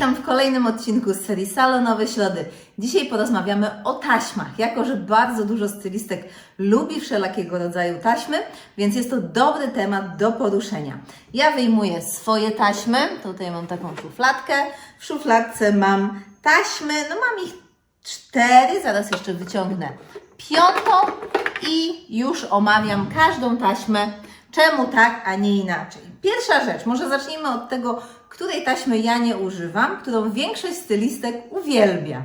Witam w kolejnym odcinku z serii Salonowe Ślody. Dzisiaj porozmawiamy o taśmach. Jako, że bardzo dużo stylistek lubi wszelakiego rodzaju taśmy, więc jest to dobry temat do poruszenia. Ja wyjmuję swoje taśmy. Tutaj mam taką szufladkę. W szufladce mam taśmy, no mam ich cztery, zaraz jeszcze wyciągnę piątą i już omawiam każdą taśmę, czemu tak, a nie inaczej. Pierwsza rzecz, może zacznijmy od tego, której taśmy ja nie używam, którą większość stylistek uwielbia.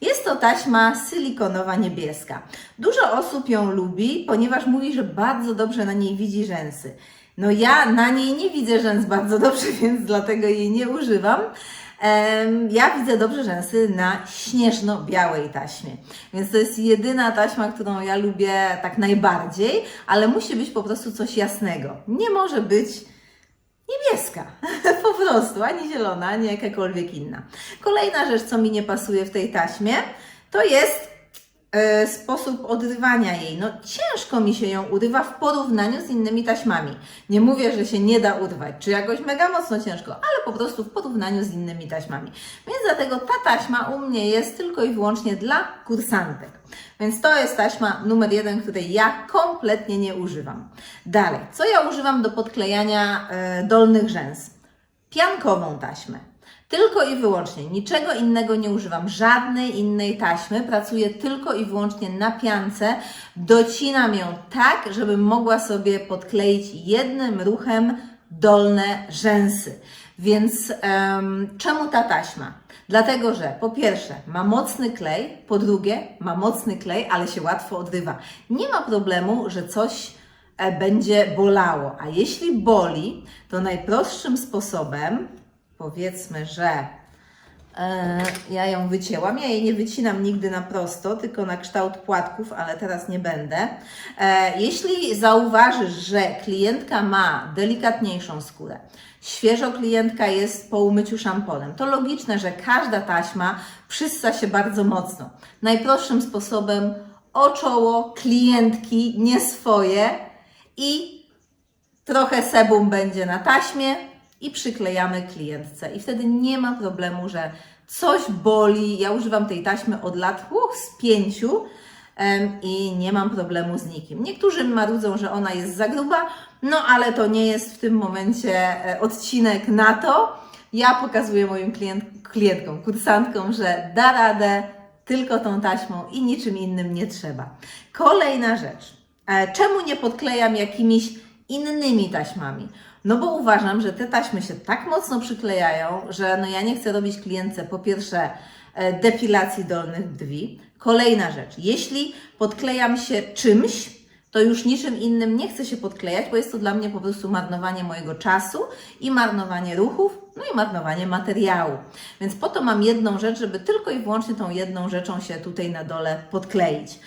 Jest to taśma silikonowa niebieska. Dużo osób ją lubi, ponieważ mówi, że bardzo dobrze na niej widzi rzęsy. No ja na niej nie widzę rzęs bardzo dobrze, więc dlatego jej nie używam. Ja widzę dobrze rzęsy na śnieżno-białej taśmie, więc to jest jedyna taśma, którą ja lubię tak najbardziej, ale musi być po prostu coś jasnego. Nie może być niebieska, po prostu, ani zielona, ani jakakolwiek inna. Kolejna rzecz, co mi nie pasuje w tej taśmie, to jest sposób odrywania jej. No ciężko mi się ją urywa w porównaniu z innymi taśmami. Nie mówię, że się nie da urwać, czy jakoś mega mocno ciężko, ale po prostu w porównaniu z innymi taśmami. Więc dlatego ta taśma u mnie jest tylko i wyłącznie dla kursantek. Więc to jest taśma numer jeden, której ja kompletnie nie używam. Dalej, co ja używam do podklejania e, dolnych rzęs? Piankową taśmę. Tylko i wyłącznie, niczego innego nie używam, żadnej innej taśmy. Pracuję tylko i wyłącznie na piance. Docinam ją tak, żebym mogła sobie podkleić jednym ruchem dolne rzęsy. Więc em, czemu ta taśma? Dlatego, że po pierwsze ma mocny klej, po drugie ma mocny klej, ale się łatwo odrywa. Nie ma problemu, że coś e, będzie bolało. A jeśli boli, to najprostszym sposobem, powiedzmy, że e, ja ją wycięłam. Ja jej nie wycinam nigdy na prosto, tylko na kształt płatków, ale teraz nie będę. E, jeśli zauważysz, że klientka ma delikatniejszą skórę, świeżo klientka jest po umyciu szamponem, to logiczne, że każda taśma przyssa się bardzo mocno. Najprostszym sposobem o czoło klientki, nie swoje i trochę sebum będzie na taśmie i przyklejamy klientce. I wtedy nie ma problemu, że coś boli. Ja używam tej taśmy od lat uch, z pięciu i nie mam problemu z nikim. Niektórzy marudzą, że ona jest za gruba, no ale to nie jest w tym momencie e, odcinek na to. Ja pokazuję moim klient, klientkom, kursantkom, że da radę tylko tą taśmą i niczym innym nie trzeba. Kolejna rzecz. E, Czemu nie podklejam jakimiś innymi taśmami? No bo uważam, że te taśmy się tak mocno przyklejają, że no ja nie chcę robić klientce po pierwsze e, depilacji dolnych brwi. Kolejna rzecz, jeśli podklejam się czymś, to już niczym innym nie chcę się podklejać, bo jest to dla mnie po prostu marnowanie mojego czasu i marnowanie ruchów, no i marnowanie materiału. Więc po to mam jedną rzecz, żeby tylko i wyłącznie tą jedną rzeczą się tutaj na dole podkleić.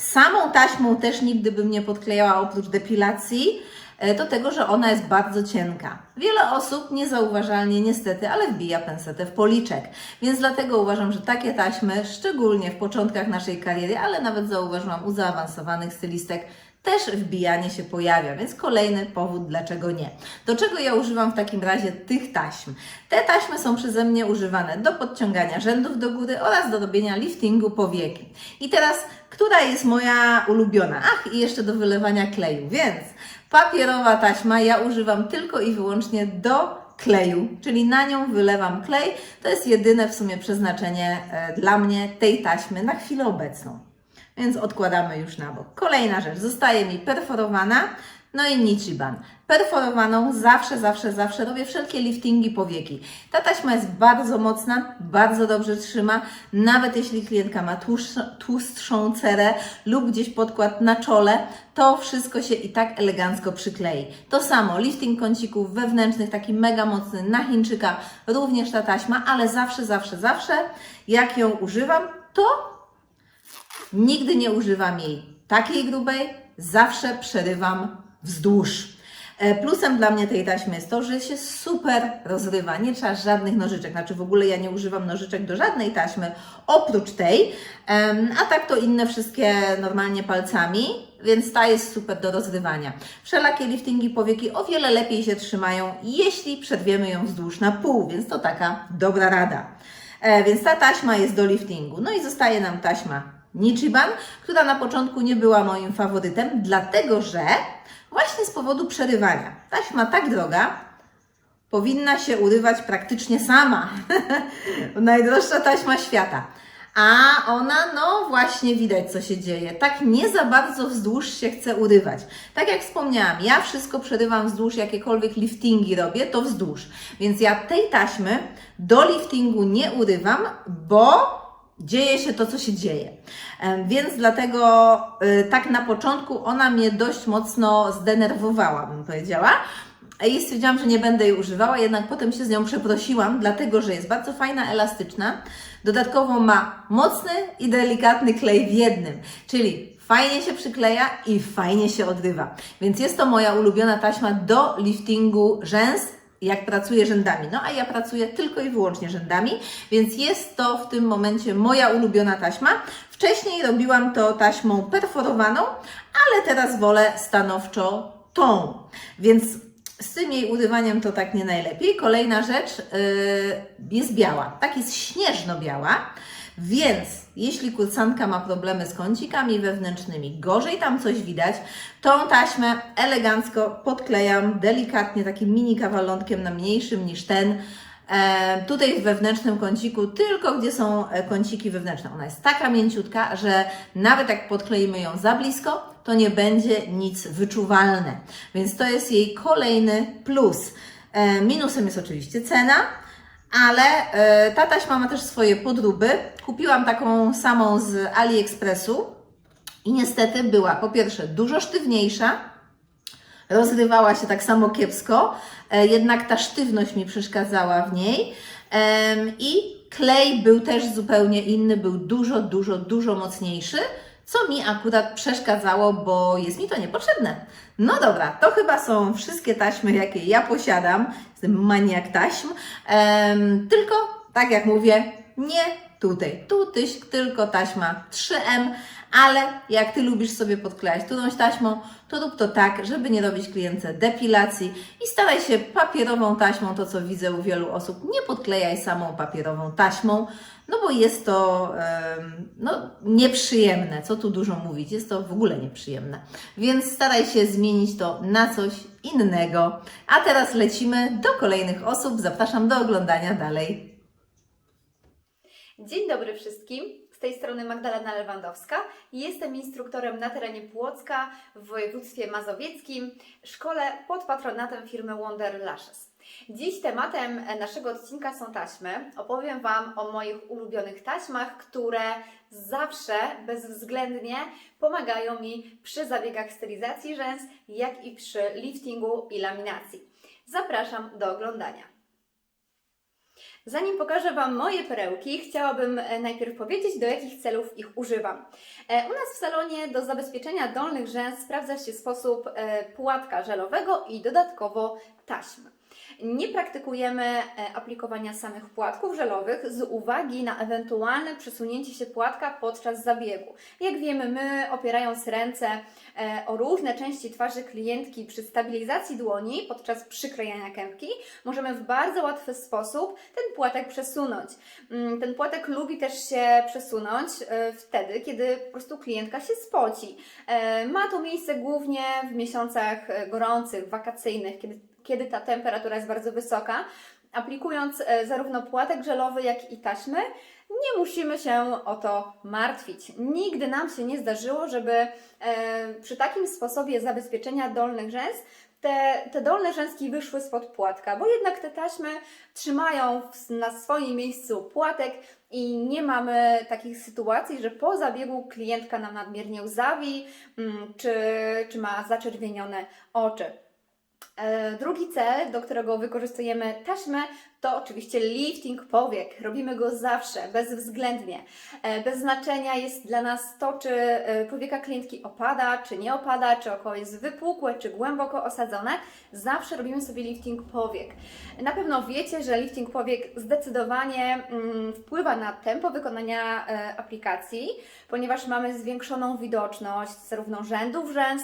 Samą taśmą też nigdy bym nie podklejała oprócz depilacji, e, do tego, że ona jest bardzo cienka. Wiele osób niezauważalnie niestety, ale wbija pensetę w policzek. Więc dlatego uważam, że takie taśmy, szczególnie w początkach naszej kariery, ale nawet zauważyłam u zaawansowanych stylistek, też wbijanie się pojawia, więc kolejny powód, dlaczego nie. Do czego ja używam w takim razie tych taśm? Te taśmy są przeze mnie używane do podciągania rzędów do góry oraz do robienia liftingu powieki. I teraz, która jest moja ulubiona? Ach, i jeszcze do wylewania kleju, więc papierowa taśma ja używam tylko i wyłącznie do kleju, czyli na nią wylewam klej. To jest jedyne w sumie przeznaczenie e, dla mnie tej taśmy na chwilę obecną. Więc odkładamy już na bok. Kolejna rzecz, zostaje mi perforowana, no i Nichiban. Perforowaną zawsze, zawsze, zawsze robię wszelkie liftingi powieki. Ta taśma jest bardzo mocna, bardzo dobrze trzyma, nawet jeśli klientka ma tłuszczą, tłustszą cerę lub gdzieś podkład na czole, to wszystko się i tak elegancko przyklei. To samo, lifting kącików wewnętrznych, taki mega mocny na Chińczyka, również ta taśma, ale zawsze, zawsze, zawsze, jak ją używam, to Nigdy nie używam jej takiej grubej, zawsze przerywam wzdłuż. E, Plusem dla mnie tej taśmy jest to, że się super rozrywa, nie trzeba żadnych nożyczek, znaczy w ogóle ja nie używam nożyczek do żadnej taśmy oprócz tej, a tak to inne wszystkie normalnie palcami więc ta jest super do rozrywania. Wszelakie liftingi powieki o wiele lepiej się trzymają, jeśli przedwiemy ją wzdłuż na pół, więc to taka dobra rada. E, więc ta taśma jest do liftingu. No i zostaje nam taśma Nichiban, która na początku nie była moim faworytem, dlatego że właśnie z powodu przerywania. Taśma tak droga, powinna się urywać praktycznie sama. Najdroższa taśma świata. A ona, no właśnie widać, co się dzieje. Tak nie za bardzo wzdłuż się chce urywać. Tak jak wspomniałam, ja wszystko przerywam wzdłuż, jakiekolwiek liftingi robię, to wzdłuż. Więc ja tej taśmy do liftingu nie urywam, bo dzieje się to, co się dzieje. Więc dlatego y, tak na początku ona mnie dość mocno zdenerwowała, bym powiedziała. I stwierdziłam, że nie będę jej używała, jednak potem się z nią przeprosiłam, dlatego że jest bardzo fajna, elastyczna. Dodatkowo ma mocny i delikatny klej w jednym, czyli fajnie się przykleja i fajnie się odrywa. Więc jest to moja ulubiona taśma do liftingu rzęs, jak pracuję rzędami. No a ja pracuję tylko i wyłącznie rzędami, więc jest to w tym momencie moja ulubiona taśma. Wcześniej robiłam to taśmą perforowaną, ale teraz wolę stanowczo tą. Więc z tym jej urywaniem to tak nie najlepiej. Kolejna rzecz yy, jest biała. Tak jest śnieżno-biała. Więc jeśli kursantka ma problemy z kącikami wewnętrznymi, gorzej tam coś widać, tą taśmę elegancko podklejam delikatnie takim mini kawalątkiem na mniejszym niż ten. E, tutaj w wewnętrznym kąciku, tylko gdzie są e, kąciki wewnętrzne. Ona jest taka mięciutka, że nawet jak podkleimy ją za blisko, to nie będzie nic wyczuwalne. Więc to jest jej kolejny plus. E, minusem jest oczywiście cena, ale e, ta taśma ma też swoje podróby. Kupiłam taką samą z AliExpressu i niestety była po pierwsze dużo sztywniejsza, rozrywała się tak samo kiepsko, e, jednak ta sztywność mi przeszkadzała w niej i klej był też zupełnie inny, był dużo, dużo, dużo mocniejszy, co mi akurat przeszkadzało, bo jest mi to niepotrzebne. No dobra, to chyba są wszystkie taśmy, jakie ja posiadam. Jestem maniak taśm. Em, tylko, tak jak mówię, nie tutaj. Tu tyś, tylko taśma 3M, ale jak Ty lubisz sobie podklejać którąś taśmą, to rób to tak, żeby nie robić klientce depilacji i staraj się papierową taśmą, to co widzę u wielu osób, nie podklejaj samą papierową taśmą, no bo jest to no, nieprzyjemne, co tu dużo mówić, jest to w ogóle nieprzyjemne. Więc staraj się zmienić to na coś innego. A teraz lecimy do kolejnych osób. Zapraszam do oglądania dalej. Dzień dobry wszystkim. Tej strony Magdalena Lewandowska. Jestem instruktorem na terenie Płocka w województwie mazowieckim, szkole pod patronatem firmy Wonder Lashes. Dziś tematem naszego odcinka są taśmy. Opowiem Wam o moich ulubionych taśmach, które zawsze bezwzględnie pomagają mi przy zabiegach stylizacji rzęs, jak i przy liftingu i laminacji. Zapraszam do oglądania. Zanim pokażę Wam moje perełki, chciałabym e, najpierw powiedzieć, do jakich celów ich używam. E, U nas w salonie do zabezpieczenia dolnych rzęs sprawdza się sposób e, płatka żelowego i dodatkowo taśmy. Nie praktykujemy e, aplikowania samych płatków żelowych z uwagi na ewentualne przesunięcie się płatka podczas zabiegu. Jak wiemy, my opierając ręce e, o różne części twarzy klientki przy stabilizacji dłoni podczas przyklejania kępki, możemy w bardzo łatwy sposób ten płatek przesunąć. Mm, Ten płatek lubi też się przesunąć e, wtedy, kiedy po prostu klientka się spoci. Ma to miejsce głównie w miesiącach gorących, wakacyjnych, kiedy, kiedy ta temperatura jest bardzo wysoka. Aplikując e, zarówno płatek żelowy, jak i taśmy, nie musimy się o to martwić. Nigdy nam się nie zdarzyło, żeby e, przy takim sposobie zabezpieczenia dolnych rzęs te, te dolne rzęski wyszły spod płatka, bo jednak te taśmy trzymają w, na swoim miejscu płatek i nie mamy takich sytuacji, że po zabiegu klientka nam nadmiernie łzawi, mm, czy, czy ma zaczerwienione oczy. E, Drugi cel, do którego wykorzystujemy taśmę, to oczywiście lifting powiek. Robimy go zawsze, bezwzględnie. E, Bez znaczenia jest dla nas to, czy e, powieka klientki opada, czy nie opada, czy oko jest wypukłe, czy głęboko osadzone. Zawsze robimy sobie lifting powiek. Na pewno wiecie, że lifting powiek zdecydowanie mm, wpływa na tempo wykonania e, aplikacji, ponieważ mamy zwiększoną widoczność zarówno rzędów rzęs,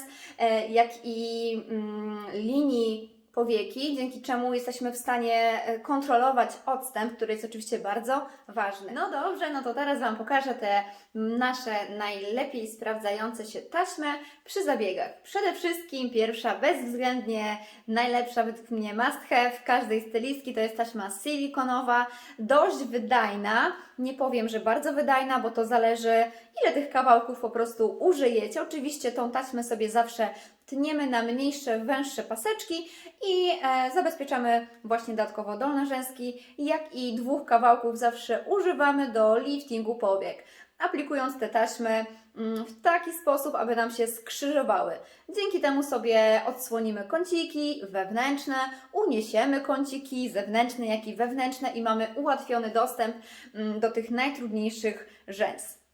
jak i mm, linii powieki, dzięki czemu jesteśmy w stanie e, kontrolować odstęp, który jest oczywiście bardzo ważny. No dobrze, no to teraz Wam pokażę te nasze najlepiej sprawdzające się taśmy przy zabiegach. Przede wszystkim pierwsza, bezwzględnie najlepsza według mnie must have każdej stylistki to jest taśma silikonowa, dość wydajna. Nie powiem, że bardzo wydajna, bo to zależy ile tych kawałków po prostu użyjecie. Oczywiście tą taśmę sobie zawsze tniemy na mniejsze, węższe paseczki i e, zabezpieczamy właśnie dodatkowo dolne rzęski, jak i dwóch kawałków zawsze używamy do liftingu powiek. Aplikując te taśmy mm, w taki sposób, aby nam się skrzyżowały. Dzięki temu sobie odsłonimy kąciki wewnętrzne, uniesiemy kąciki zewnętrzne, jak i wewnętrzne i mamy ułatwiony dostęp mm, do tych najtrudniejszych rzęs.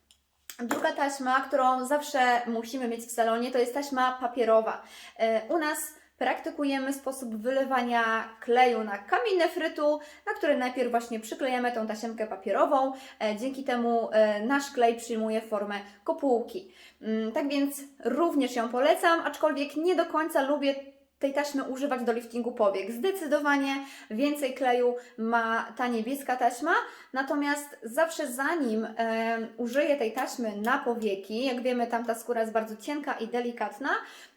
Druga taśma, którą zawsze musimy mieć w salonie, to jest taśma papierowa. E, U nas praktykujemy sposób wylewania kleju na kamień nefrytu, na który najpierw właśnie przyklejamy tą tasiemkę papierową. E, Dzięki temu e, nasz klej przyjmuje formę kopułki. Mm, Tak więc również ją polecam, aczkolwiek nie do końca lubię tej taśmy używać do liftingu powiek. Zdecydowanie więcej kleju ma ta niebieska taśma, natomiast zawsze zanim e, użyję tej taśmy na powieki, jak wiemy tamta skóra jest bardzo cienka i delikatna,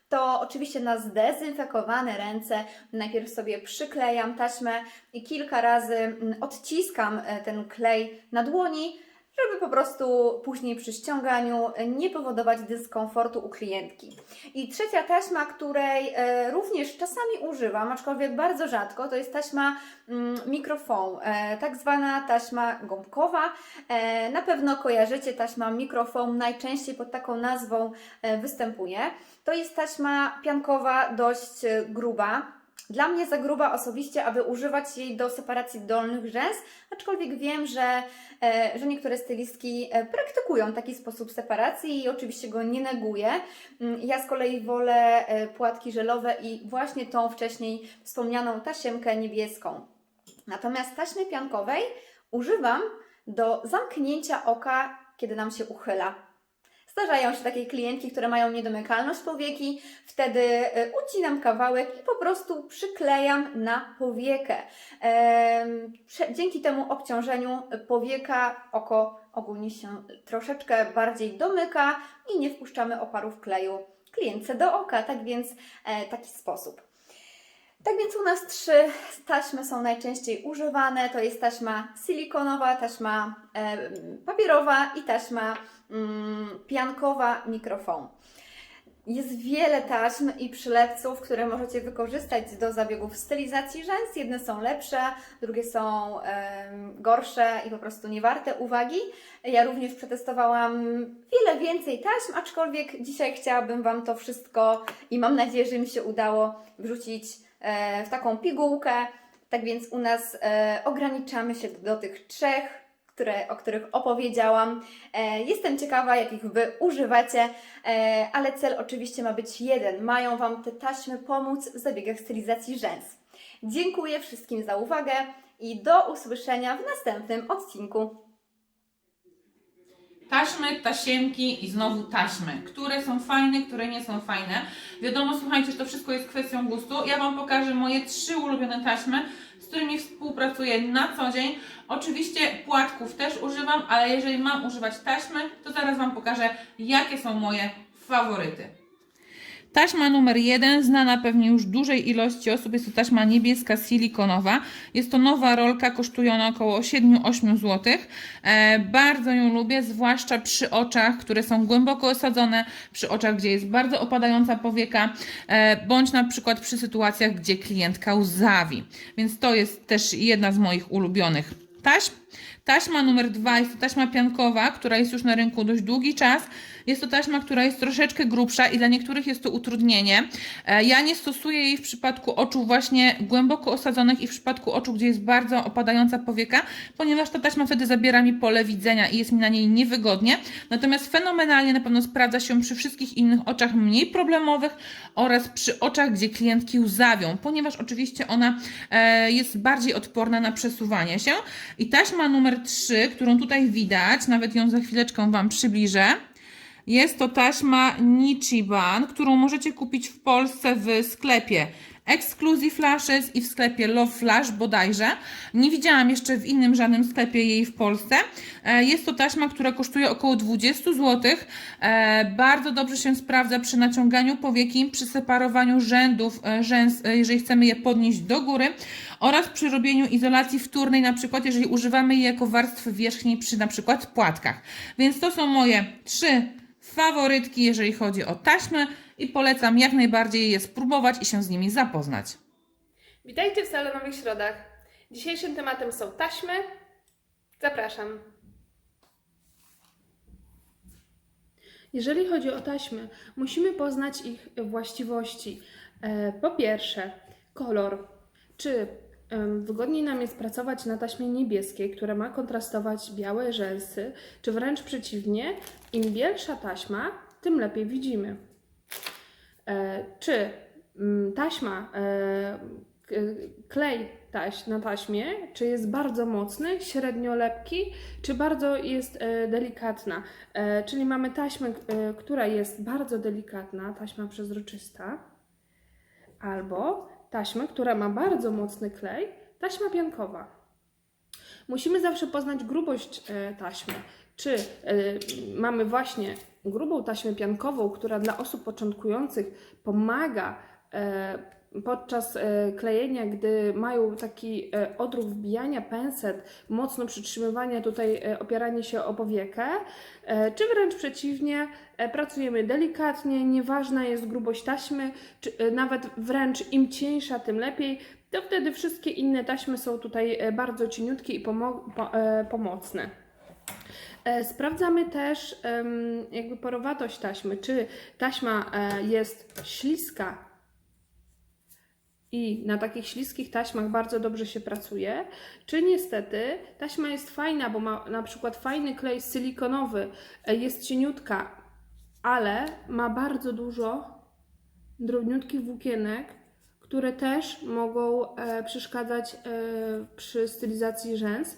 to oczywiście na zdezynfekowane ręce najpierw sobie przyklejam taśmę i kilka razy mm, odciskam e, ten klej na dłoni, żeby po prostu później przy ściąganiu nie powodować dyskomfortu u klientki. I trzecia taśma, której e, również czasami używam, aczkolwiek bardzo rzadko, to jest taśma mm, mikrofon, e, tak zwana taśma gąbkowa. E, na pewno kojarzycie taśma mikrofon, najczęściej pod taką nazwą występuje. To jest taśma piankowa, dość gruba. Dla mnie za gruba osobiście, aby używać jej do separacji dolnych rzęs, aczkolwiek wiem, że, e, że niektóre stylistki e, praktykują taki sposób separacji i oczywiście go nie neguję. Mm, Ja z kolei wolę e, płatki żelowe i właśnie tą wcześniej wspomnianą tasiemkę niebieską. Natomiast taśmy piankowej używam do zamknięcia oka, kiedy nam się uchyla. Zdarzają się takie klientki, które mają niedomykalność powieki, wtedy e, ucinam kawałek i po prostu przyklejam na powiekę. Dzięki temu obciążeniu powieka oko ogólnie się troszeczkę bardziej domyka i nie wpuszczamy oparów kleju klientce do oka, tak więc e, taki sposób. Tak więc u nas trzy taśmy są najczęściej używane. To jest taśma silikonowa, taśma e, papierowa i taśma mm, piankowa mikrofon. Jest wiele taśm i przylepców, które możecie wykorzystać do zabiegów stylizacji rzęs. Jedne są lepsze, drugie są gorsze i po prostu niewarte uwagi. Ja również przetestowałam wiele więcej taśm, aczkolwiek dzisiaj chciałabym Wam to wszystko i mam nadzieję, że mi się udało wrzucić w taką pigułkę. Tak więc u nas e, ograniczamy się do tych trzech, które, o których opowiedziałam. E, jestem ciekawa, jakich Wy używacie, e, ale cel oczywiście ma być jeden. Mają Wam te taśmy pomóc w zabiegach stylizacji rzęs. Dziękuję wszystkim za uwagę i do usłyszenia w następnym odcinku. Taśmy, tasiemki i znowu taśmy, które są fajne, które nie są fajne. Wiadomo, słuchajcie, że to wszystko jest kwestią gustu. Ja Wam pokażę moje trzy ulubione taśmy, z którymi współpracuję na co dzień. Oczywiście płatków też używam, ale jeżeli mam używać taśmy, to zaraz Wam pokażę, jakie są moje faworyty. Taśma numer jeden, znana pewnie już dużej ilości osób, jest to taśma niebieska silikonowa. Jest to nowa rolka, kosztuje ona około 7-8 zł. E, bardzo ją lubię, zwłaszcza przy oczach, które są głęboko osadzone, przy oczach, gdzie jest bardzo opadająca powieka, e, bądź na przykład przy sytuacjach, gdzie klientka łzawi. Więc to jest też jedna z moich ulubionych taśm. Taśma numer dwa jest to taśma piankowa, która jest już na rynku dość długi czas. Jest to taśma, która jest troszeczkę grubsza i dla niektórych jest to utrudnienie. E, Ja nie stosuję jej w przypadku oczu właśnie głęboko osadzonych i w przypadku oczu, gdzie jest bardzo opadająca powieka, ponieważ ta taśma wtedy zabiera mi pole widzenia i jest mi na niej niewygodnie. Natomiast fenomenalnie na pewno sprawdza się przy wszystkich innych oczach mniej problemowych oraz przy oczach, gdzie klientki łzawią, ponieważ oczywiście ona e, jest bardziej odporna na przesuwanie się. I taśma numer 3, którą tutaj widać, nawet ją za chwileczkę Wam przybliżę. Jest to taśma Nichiban, którą możecie kupić w Polsce w sklepie Exclusive Lashes i w sklepie Love Flash bodajże. Nie widziałam jeszcze w innym żadnym sklepie jej w Polsce. E, Jest to taśma, która kosztuje około 20 zł. E, Bardzo dobrze się sprawdza przy naciąganiu powieki, przy separowaniu rzędów e, rzęs, jeżeli chcemy je podnieść do góry oraz przy robieniu izolacji wtórnej, na przykład jeżeli używamy jej jako warstwy wierzchniej przy na przykład płatkach. Więc to są moje trzy faworytki, jeżeli chodzi o taśmy i polecam jak najbardziej je spróbować i się z nimi zapoznać. Witajcie w salonowych środach. Dzisiejszym tematem są taśmy. Zapraszam. Jeżeli chodzi o taśmy, musimy poznać ich właściwości. E, Po pierwsze, kolor. Czy wygodniej nam jest pracować na taśmie niebieskiej, która ma kontrastować białe rzęsy, czy wręcz przeciwnie, im bielsza taśma, tym lepiej widzimy. E, czy mm, taśma, e, klej taś na taśmie, czy jest bardzo mocny, średnio lepki, czy bardzo jest e, delikatna. Czyli mamy taśmę, która jest bardzo delikatna, taśma przezroczysta, albo taśmę, która ma bardzo mocny klej, taśma piankowa. Musimy zawsze poznać grubość taśmy. Czy e, mamy właśnie grubą taśmę piankową, która dla osób początkujących pomaga e, podczas e, klejenia, gdy mają taki odruch wbijania penset, mocno przytrzymywania tutaj, opieranie się o powiekę, czy wręcz przeciwnie, pracujemy delikatnie, nieważna jest grubość taśmy, czy nawet wręcz im cieńsza, tym lepiej, to wtedy wszystkie inne taśmy są tutaj bardzo cieniutkie i pomo- po, pomocne. E, Sprawdzamy też jakby porowatość taśmy, czy taśma e, jest śliska? I na takich śliskich taśmach bardzo dobrze się pracuje, czy niestety taśma jest fajna, bo ma na przykład fajny klej silikonowy, e, jest cieniutka, ale ma bardzo dużo drobniutkich włókienek, które też mogą przeszkadzać przy stylizacji rzęs.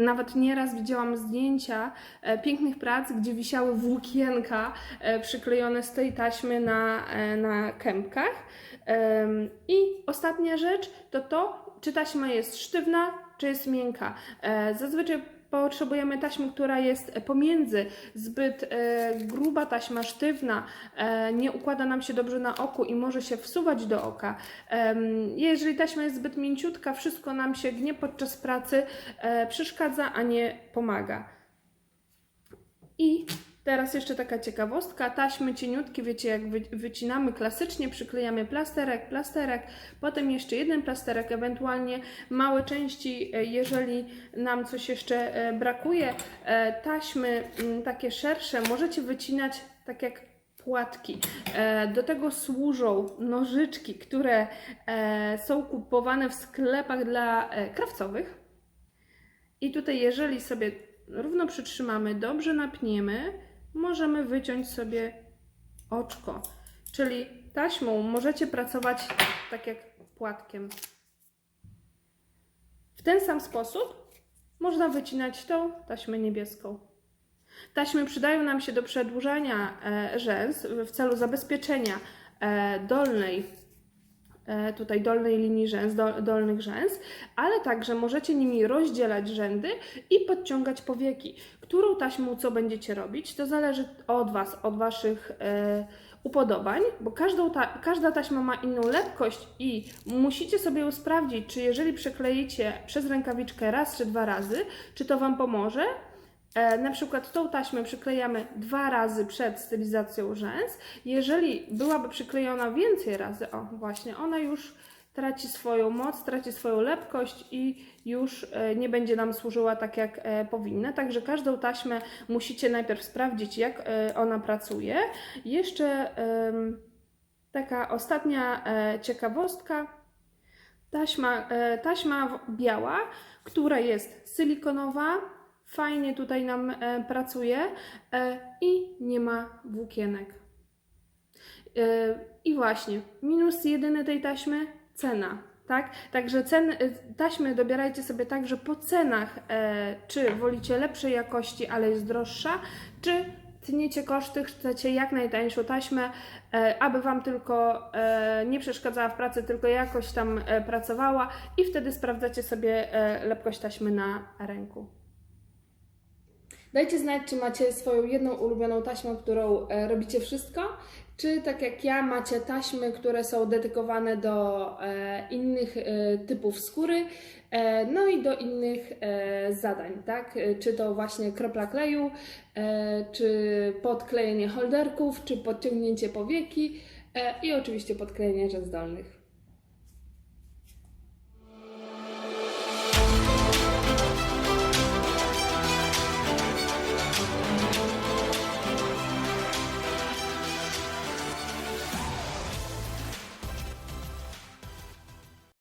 Nawet nieraz widziałam zdjęcia e, pięknych prac, gdzie wisiały włókienka e, przyklejone z tej taśmy na, e, na kępkach. I ostatnia rzecz to to, czy taśma jest sztywna, czy jest miękka. Zazwyczaj potrzebujemy taśmy, która jest pomiędzy. Zbyt e, gruba taśma, sztywna, e, nie układa nam się dobrze na oku i może się wsuwać do oka. Em, jeżeli taśma jest zbyt mięciutka, wszystko nam się gnie podczas pracy, e, przeszkadza, a nie pomaga. I teraz jeszcze taka ciekawostka. Taśmy cieniutkie, wiecie, jak wy, wycinamy klasycznie, przyklejamy plasterek, plasterek, potem jeszcze jeden plasterek, ewentualnie małe części, e, jeżeli nam coś jeszcze e, brakuje. E, Taśmy mm, takie szersze możecie wycinać tak jak płatki. Do tego służą nożyczki, które są kupowane w sklepach dla krawcowych. I tutaj, jeżeli sobie równo przytrzymamy, dobrze napniemy, możemy wyciąć sobie oczko. Czyli taśmą możecie pracować tak jak płatkiem. W ten sam sposób można wycinać tą taśmę niebieską. Taśmy przydają nam się do przedłużania e, rzęs w celu zabezpieczenia e, dolnej tutaj dolnej linii rzęs, do, dolnych rzęs, ale także możecie nimi rozdzielać rzędy i podciągać powieki. Którą taśmą co będziecie robić, to zależy od Was, od Waszych e, upodobań, bo ta, każda taśma ma inną lepkość i musicie sobie ją sprawdzić, czy jeżeli przykleicie przez rękawiczkę raz czy dwa razy, czy to Wam pomoże, E, na przykład tą taśmę przyklejamy dwa razy przed stylizacją rzęs. Jeżeli byłaby przyklejona więcej razy, o właśnie, ona już traci swoją moc, traci swoją lepkość i już e, nie będzie nam służyła tak, jak e, powinna. Także każdą taśmę musicie najpierw sprawdzić, jak e, ona pracuje. Jeszcze taka ostatnia e, ciekawostka. Taśma, e, taśma biała, która jest silikonowa, fajnie tutaj nam e, pracuje e, i nie ma włókienek. E, I właśnie, minus jedyny tej taśmy cena. Tak? Także cen, taśmy dobierajcie sobie tak, że po cenach, e, czy wolicie lepszej jakości, ale jest droższa, czy tniecie koszty, chcecie jak najtańszą taśmę, e, aby Wam tylko e, nie przeszkadzała w pracy, tylko jakoś tam e, pracowała i wtedy sprawdzacie sobie e, lepkość taśmy na ręku. Dajcie znać, czy macie swoją jedną ulubioną taśmę, którą e, robicie wszystko, czy tak jak ja macie taśmy, które są dedykowane do e, innych e, typów skóry, no i do innych zadań, tak? Czy to właśnie kropla kleju, czy podklejenie holderków, czy podciągnięcie powieki i oczywiście podklejenie rzez dolnych.